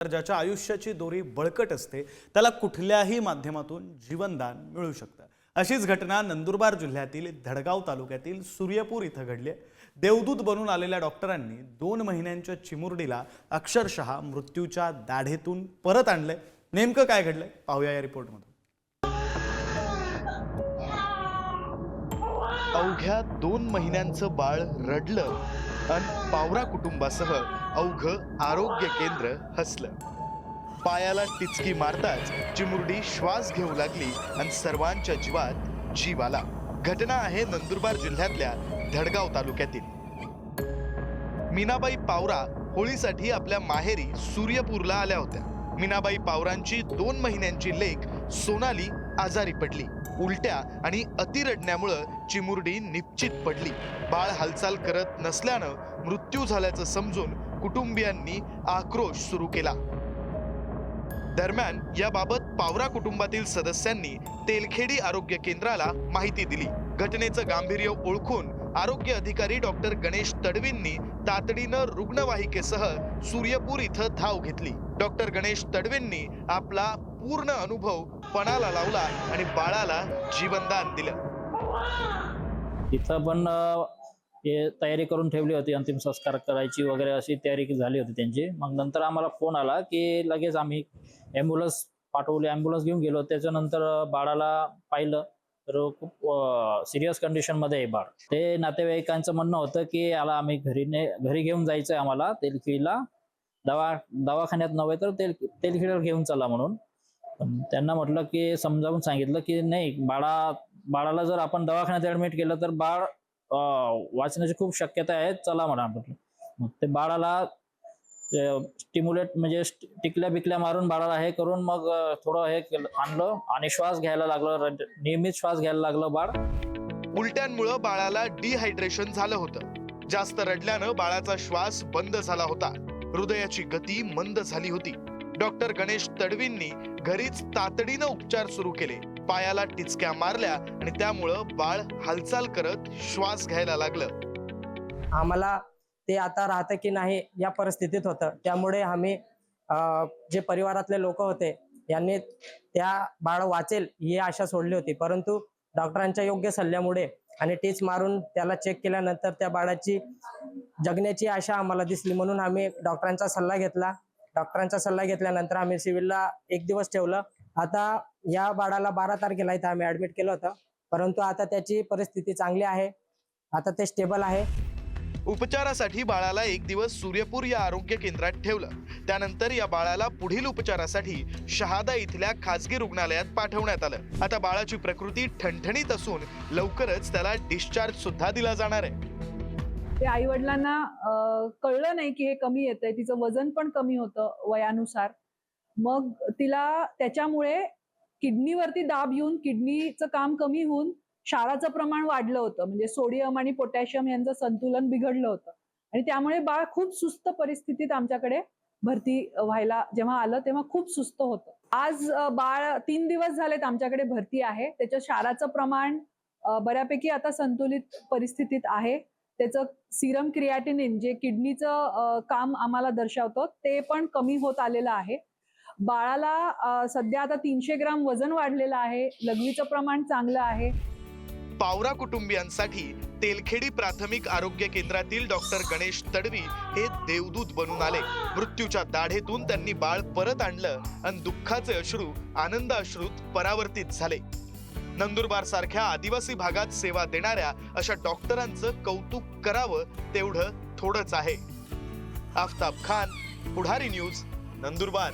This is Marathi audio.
तर ज्याच्या आयुष्याची दोरी बळकट असते त्याला कुठल्याही माध्यमातून जीवनदान मिळू शकतं. अशीच घटना नंदुरबार जिल्ह्यातील धडगाव तालुक्यातील सूर्यपूर इथं घडली आहे. देवदूत बनून आलेल्या डॉक्टरांनी दोन महिन्यांच्या चिमुरडीला अक्षरशः मृत्यूच्या दाढेतून परत आणलंय. नेमकं काय घडलंय? पाहूया या रिपोर्टमधून. अवघ्या दोन महिन्यांचं बाळ रडलं. अन पावरा कुटुंबासह अवघ आरोग्य केंद्र हसलं. पायाला टिचकी मारताच चिमुरडी श्वास घेऊ लागली आणि सर्वांच्या जीवात जीव आला. घटना आहे नंदुरबार जिल्ह्यातल्या धडगाव तालुक्यातील. मीनाबाई पावरा होळीसाठी आपल्या माहेरी सूर्यपूरला आल्या होत्या. मीनाबाई पावरांची दोन महिन्यांची लेख सोनाली आजारी पडली. उलट्या आणि अतिरडण्यामुळं चिमुरडी निश्चित पडली. बाळ हालचाल करत नसल्यानं मृत्यू झाल्याचं समजून कुटुंबियांनी आक्रोश सुरू केला. दरम्यान याबाबत पावरा कुटुंबातील सदस्यांनी तेलखेडी आरोग्य केंद्राला माहिती दिली. घटनेचं गांभीर्य ओळखून आरोग्य अधिकारी डॉक्टर गणेश तडवींनी तातडीनं रुग्णवाहिकेसह सूर्यपूर इथं धाव घेतली. डॉक्टर गणेश तडवींनी आपला पूर्ण अनुभव पणाला लावला आणि बाळाला जीवनदान दिलं. तिथं पण हे तयारी करून ठेवली होती अंतिम संस्कार करायची वगैरे अशी तयारी झाली होती त्यांची. मग नंतर आम्हाला फोन आला की लगेच आम्ही ॲम्ब्युलन्स पाठवली ॲम्ब्युलन्स घेऊन गेलो. त्याच्यानंतर बाळाला पाहिलं. तर खूप सिरियस कंडिशनमध्ये आहे बाळ. ते नातेवाईकांचं म्हणणं होतं की याला आम्ही घरी ने घरी घेऊन जायचं आहे आम्हाला तेलखिळीला. दवा दवाखान्यात नव्हे तर तेल तेलखिळीला घेऊन चला म्हणून. पण त्यांना म्हटलं की समजावून सांगितलं की नाही बाळा बाळाला जर आपण दवाखान्यात ऍडमिट केलं तर बाळ वाचण्याची खूप शक्यता आहे. चला म्हणा म्हटलं. मग ते बाळाला स्टिम्युलेट म्हणजे टिकल्या बिकल्या मारून बाळाला हे करून मग थोडं हे केलं आणलं आणि श्वास घ्यायला लागलं. नियमित श्वास घ्यायला लागलं बाळ. उलट्यांमुळं बाळाला डिहायड्रेशन झालं होतं. जास्त रडल्यानं बाळाचा श्वास बंद झाला होता. हृदयाची गती मंद झाली होती. डॉक्टर गणेश तडवींनी घरीच तातडीनं उपचार सुरू केले. पायाला टिचक्या मारल्या आणि त्यामुळं बाळ हालचाल करत श्वास घ्यायला लागलं. आम्हाला ते आता राहतं की नाही या परिस्थितीत होतं. त्यामुळे आम्ही अं, जे परिवारातले लोक होते यांनी त्या बाळ वाचेल ही आशा सोडली होती. परंतु डॉक्टरांच्या योग्य सल्ल्यामुळे आणि टीच मारून त्याला चेक केल्यानंतर त्या बाळाची जगण्याची आशा आम्हाला दिसली. म्हणून आम्ही डॉक्टरांचा सल्ला घेतला. डॉक्टरांचा सल्ला घेतल्यानंतर आम्ही सिव्हिलला एक दिवस ठेवलं. आता या बाळाला बारा तारखेला इथं आम्ही ऍडमिट केलं होतं. परंतु आता त्याची परिस्थिती चांगली आहे. आता ते स्टेबल आहे. उपचारासाठी बाळाला एक दिवस सूर्यपूर या आरोग्य केंद्रात ठेवलं. त्यानंतर या बाळाला पुढील उपचारासाठी शहादा इथल्या खासगी रुग्णालयात पाठवण्यात आलं. आता बाळाची प्रकृती ठणठणीत असून लवकरच त्याला डिस्चार्ज सुद्धा दिला जाणार आहे. म्हणजे ते आई वडिलांना कळलं नाही की हे कमी येत आहे तिचं वजन पण कमी होतं वयानुसार. मग तिला त्याच्यामुळे किडनीवरती दाब येऊन किडनीचं काम कमी होऊन क्षाराचं प्रमाण वाढलं होतं. म्हणजे सोडियम आणि पोटॅशियम यांचं संतुलन बिघडलं होतं. आणि त्यामुळे बाळ खूप सुस्त परिस्थितीत आमच्याकडे भरती व्हायला जेव्हा आलं तेव्हा खूप सुस्त होतं. आज बाळ तीन दिवस झालेत आमच्याकडे भरती आहे. त्याच्या क्षाराचं प्रमाण बऱ्यापैकी आता संतुलित परिस्थितीत आहे. त्याचं सिरम क्रियाटिनिन जे किडनीचं काम आम्हाला दर्शवतं ते पण कमी होत आलेलं आहे. बाळाला सध्या आता तीनशे ग्राम वजन वाढलेलं आहे लघवीचं प्रमाण चांगलं आहे. पावरा कुटुंबियांसाठी तेलखेडी प्राथमिक आरोग्य केंद्रातील डॉक्टर गणेश तडवी हे देवदूत बनून आले. मृत्यूच्या दाढेतून त्यांनी बाळ परत आणलं आणि दुःखाचे अश्रू आनंद अश्रूत परावर्तित झाले. नंदुरबार सारख्या आदिवासी भागात सेवा देणाऱ्या अशा डॉक्टरांचं कौतुक करावं तेवढं थोडंच आहे. आफताब खान पुढारी न्यूज नंदुरबार.